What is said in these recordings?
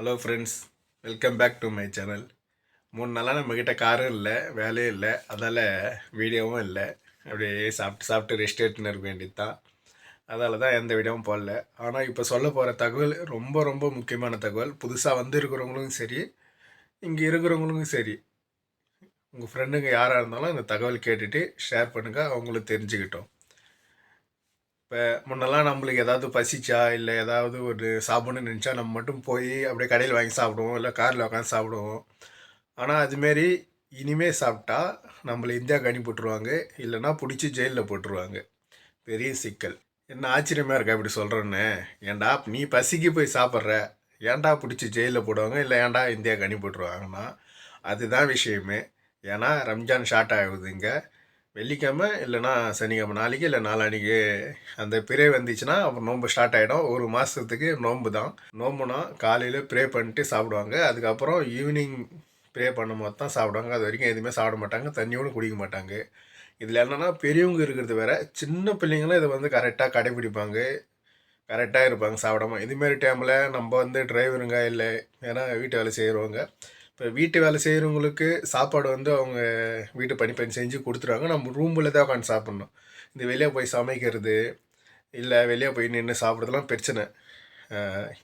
Hello friends welcome back to my channel மூணு நாளாக நம்மக்கிட்ட காரும் இல்லை வேலையும் இல்லை. அதால் வீடியோவும் இல்லை. அப்படியே சாப்பிட்டு சாப்பிட்டு ரெஸ்ட் எடுத்துன்னு இருக்க வேண்டியது தான் அதால் தான் எந்த வீடியோவும் போடல. ஆனால் இப்போ சொல்ல போகிற தகவல் ரொம்ப ரொம்ப முக்கியமான தகவல். புதுசாக வந்து இருக்கிறவங்களும் சரி இங்கே இருக்கிறவங்களுக்கும் சரி உங்கள் ஃப்ரெண்டுங்க யாராக இருந்தாலும் இந்த தகவல் கேட்டுட்டு ஷேர் பண்ணுங்கள் அவங்களும் தெரிஞ்சுக்கிட்டோம். இப்போ முன்னெல்லாம் நம்மளுக்கு ஏதாவது பசிச்சா இல்லை ஏதாவது ஒரு சாப்பிடணும்னு நினச்சா நம்ம மட்டும் போய் அப்படியே கடையில் வாங்கி சாப்பிடுவோம் இல்லை காரில் உட்காந்து சாப்பிடுவோம். ஆனால் அதுமாரி இனிமேல் சாப்பிட்டா நம்மளை இந்தியாவுக்கு அனுப்பி விட்ருவாங்க இல்லைன்னா பிடிச்சி ஜெயிலில் போட்டுருவாங்க. பெரிய சிக்கல். என்ன ஆச்சரியமாக இருக்கா இப்படி சொல்கிறேன்னு ஏன்டா நீ பசிக்கு போய் சாப்பிட்ற ஏன்டா பிடிச்சி ஜெயிலில் போடுவாங்க இல்லை ஏன்டா இந்தியாவுக்கு அனுப்பி விட்ருவாங்கன்னா அதுதான் விஷயமே. ஏன்னா ரம்ஜான் ஷார்ட் ஆகுதுங்க. வெள்ளிக்கிழமை இல்லைன்னா சனிக்கிழமை நாளைக்கு இல்லை நாளானிக்கு அந்த பிரே வந்துச்சுன்னா அப்புறம் நோன்பு ஸ்டார்ட் ஆகிடும் ஒரு மாதத்துக்கு நோன்பு தான். நோம்புனா காலையில் ப்ரே பண்ணிட்டு சாப்பிடுவாங்க. அதுக்கப்புறம் ஈவினிங் ப்ரே பண்ணும் போது தான் சாப்பிடுவாங்க. அது வரைக்கும் எதுவுமே சாப்பிட மாட்டாங்க. தண்ணியோடு குடிக்க மாட்டாங்க. இதில் என்னென்னா பெரியவங்க இருக்கிறது வேற. சின்ன பிள்ளைங்களும் இதை வந்து கரெக்டாக கடைபிடிப்பாங்க. கரெக்டாக இருப்பாங்க சாப்பிடாம. இதுமாரி டைமில் நம்ம வந்து டிரைவருங்க இல்லை ஏன்னா வீட்டு வேலை செய்கிறவங்க இப்போ வீட்டு வேலை செய்கிறவங்களுக்கு சாப்பாடு வந்து அவங்க வீட்டு பணி செஞ்சு கொடுத்துருவாங்க நம்ம ரூமில் தான் உட்காந்து சாப்பிட்ணும். இந்த வெளியே போய் சமைக்கிறது இல்லை வெளியே போய் நின்று சாப்பிட்றதுலாம் பிரச்சனை.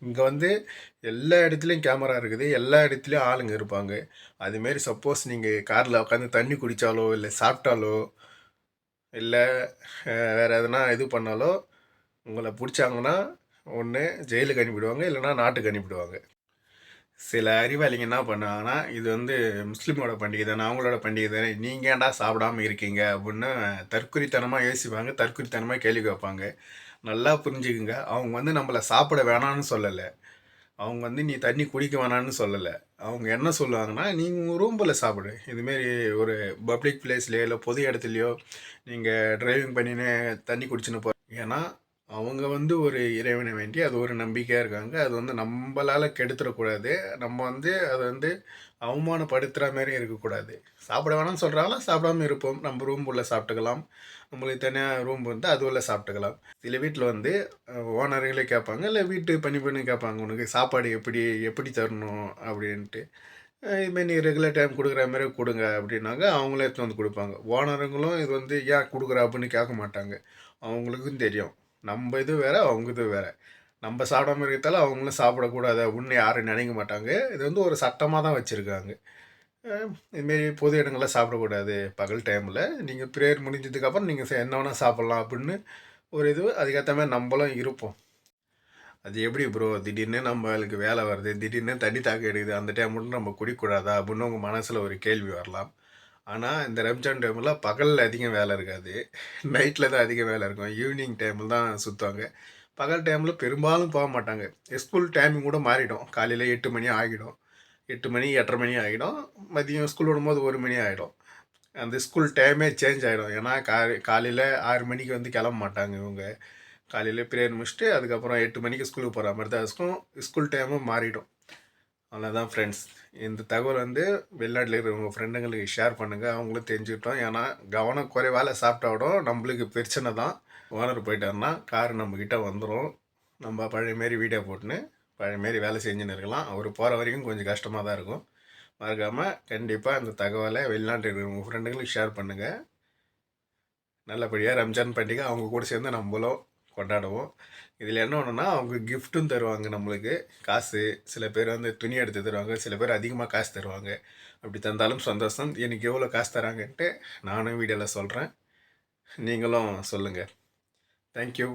இங்கே வந்து எல்லா இடத்துலையும் கேமரா இருக்குது. எல்லா இடத்துலையும் ஆளுங்க இருப்பாங்க. அதுமாரி சப்போஸ் நீங்கள் காரில் உட்காந்து தண்ணி குடித்தாலோ இல்லை சாப்பிட்டாலோ இல்லை வேறு எதனா இது பண்ணாலோ உங்களை பிடிச்சாங்கன்னா ஒன்று ஜெயிலுக்கு அனுப்பிவிடுவாங்க. இல்லைனா நாட்டுக்கு அனுப்பிவிடுவாங்க. சில அறிவாளிங்க என்ன பண்ணுவாங்கன்னா இது வந்து முஸ்லீமோட பண்டிகை தானே அவங்களோட பண்டிகை தானே நீங்கள் ஏன்டா சாப்பிடாம இருக்கீங்க அப்படின்னு தற்குறித்தனமாக யோசிப்பாங்க தற்குறித்தனமாக கேள்வி கேட்பாங்க. நல்லா புரிஞ்சுக்குங்க. அவங்க வந்து நம்மளை சாப்பிட வேணான்னு சொல்லலை. அவங்க வந்து நீ தண்ணி குடிக்க வேணான்னு சொல்லலை. அவங்க என்ன சொல்லுவாங்கன்னா நீங்கள் ரூம்பில் சாப்பிடு. இதுமாரி ஒரு பப்ளிக் பிளேஸ்லேயோ இல்லை பொது இடத்துலையோ நீங்கள் டிரைவிங் பண்ணின்னு தண்ணி குடிச்சுன்னு போ ஏன்னா அவங்க வந்து ஒரு இறைவனை வேண்டி அது ஒரு நம்பிக்கையாக இருக்காங்க. அது வந்து நம்மளால் கெடுத்துடக்கூடாது. நம்ம வந்து அதை வந்து அவமானப்படுத்துகிற மாதிரி இருக்கக்கூடாது. சாப்பிட வேணாம்னு சொல்கிறாங்களா சாப்பிடாம இருப்போம். நம்ம ரூம் உள்ள சாப்பிட்டுக்கலாம். நம்மளுக்கு தனியாக ரூம் வந்து அது உள்ள சாப்பிட்டுக்கலாம். சில வீட்டில் வந்து ஓனர்களே கேட்பாங்க. இல்லை வீட்டு பணி பண்ணி கேட்பாங்க. உனக்கு சாப்பாடு எப்படி எப்படி தரணும் அப்படின்ட்டு. இதுமாரி நீ ரெகுலர் டைம் கொடுக்குற மாதிரி கொடுங்க அப்படின்னாங்க. அவங்களே எடுத்து வந்து கொடுப்பாங்க. ஓனருங்களும் இது வந்து ஏன் கொடுக்குற அப்படின்னு கேட்க மாட்டாங்க. அவங்களுக்கும் தெரியும். நம்ம இது வேறு அவங்க இது வேறு. நம்ம சாப்பிடாம இருக்கிறதால அவங்களும் சாப்பிடக்கூடாது. அப்படின்னு யாரும் நினைக்க மாட்டாங்க. இது வந்து ஒரு சட்டமாக தான் வச்சுருக்காங்க. இதுமாரி பொது இடங்களில் சாப்பிடக்கூடாது. பகல் டைமில் நீங்கள் ப்ரேயர் முடிஞ்சதுக்கப்புறம் நீங்கள் என்ன வேணால் சாப்பிட்லாம் அப்படின்னு ஒரு இது. அதுக்கேற்ற மாதிரி நம்மளும் இருப்போம். அது எப்படி ப்ரோ திடீர்னு நம்மளுக்கு வேலை வருது. திடீர்னு தண்ணி தாக்க எடுக்குது. அந்த டைம் மட்டும் நம்ம குடிக்கூடாதா அப்படின்னு உங்கள் மனசில் ஒரு கேள்வி வரலாம். ஆனால் இந்த ரம்ஜான் டைமில் பகலில் அதிகம் வேலை இருக்காது. நைட்டில் தான் அதிகம் வேலை இருக்கும். ஈவினிங் டைமில் தான் சுற்றுவாங்க பகல் டைமில் பெரும்பாலும் போக மாட்டாங்க. ஸ்கூல் டைமிங் கூட மாறிடும். காலையில் எட்டு மணி ஆகிடும். எட்டு மணி எட்டரை மணி ஆகிடும். மதியம் ஸ்கூல் விடும்போது ஒரு மணி ஆகிடும். அந்த ஸ்கூல் டைமே சேஞ்ச் ஆகிடும் ஏன்னா கா காலையில் ஆறு மணிக்கு வந்து கிளம்ப மாட்டாங்க இவங்க. காலையில் ப்ரேயர் முடிச்சுட்டு அதுக்கப்புறம் எட்டு மணிக்கு ஸ்கூலுக்கு போகிற மாதிரி தான் இருக்கும். ஸ்கூல் டைமும் மாறிடும். அவ்வளோதான் ஃப்ரெண்ட்ஸ் இந்த தகவல் வந்து வெளிநாட்டில் இருக்கிற உங்கள் ஃப்ரெண்டுங்களுக்கு ஷேர் பண்ணுங்கள் அவங்களும் தெரிஞ்சுக்கிட்டோம். ஏன்னா கவனம் குறைவால் சாப்பிட்டாவிடும் நம்மளுக்கு பிரச்சனை தான். ஓனர் போயிட்டாருன்னா கார் நம்மக்கிட்ட வந்துடும் நம்ம பழைய மாரி வீடியோ போட்டுன்னு பழைய மாரி வேலை செஞ்சுன்னு இருக்கலாம். அவர் போகிற வரைக்கும் கொஞ்சம் கஷ்டமாக தான் இருக்கும். மறக்காமல் கண்டிப்பாக இந்த தகவலை வெளிநாட்டில் இருக்கிற உங்கள் ஃப்ரெண்டுங்களுக்கு ஷேர் பண்ணுங்கள் நல்லபடியாக ரம்ஜான் பண்டிகை அவங்க கூட சேர்ந்து நம்மளும் கொண்டாடுவோம். இதில் என்ன ஒன்றுனா அவங்க கிஃப்ட்டும் தருவாங்க நம்மளுக்கு. காசு. சில பேர் வந்து துணி எடுத்து தருவாங்க. சில பேர் அதிகமாக காசு தருவாங்க. அப்படி தந்தாலும் சந்தோஷம். எனக்கு எவ்வளோ காசு தராங்கன்ட்டு நானும் வீடியோவில் சொல்கிறேன் நீங்களும் சொல்லுங்கள் தேங்க்யூ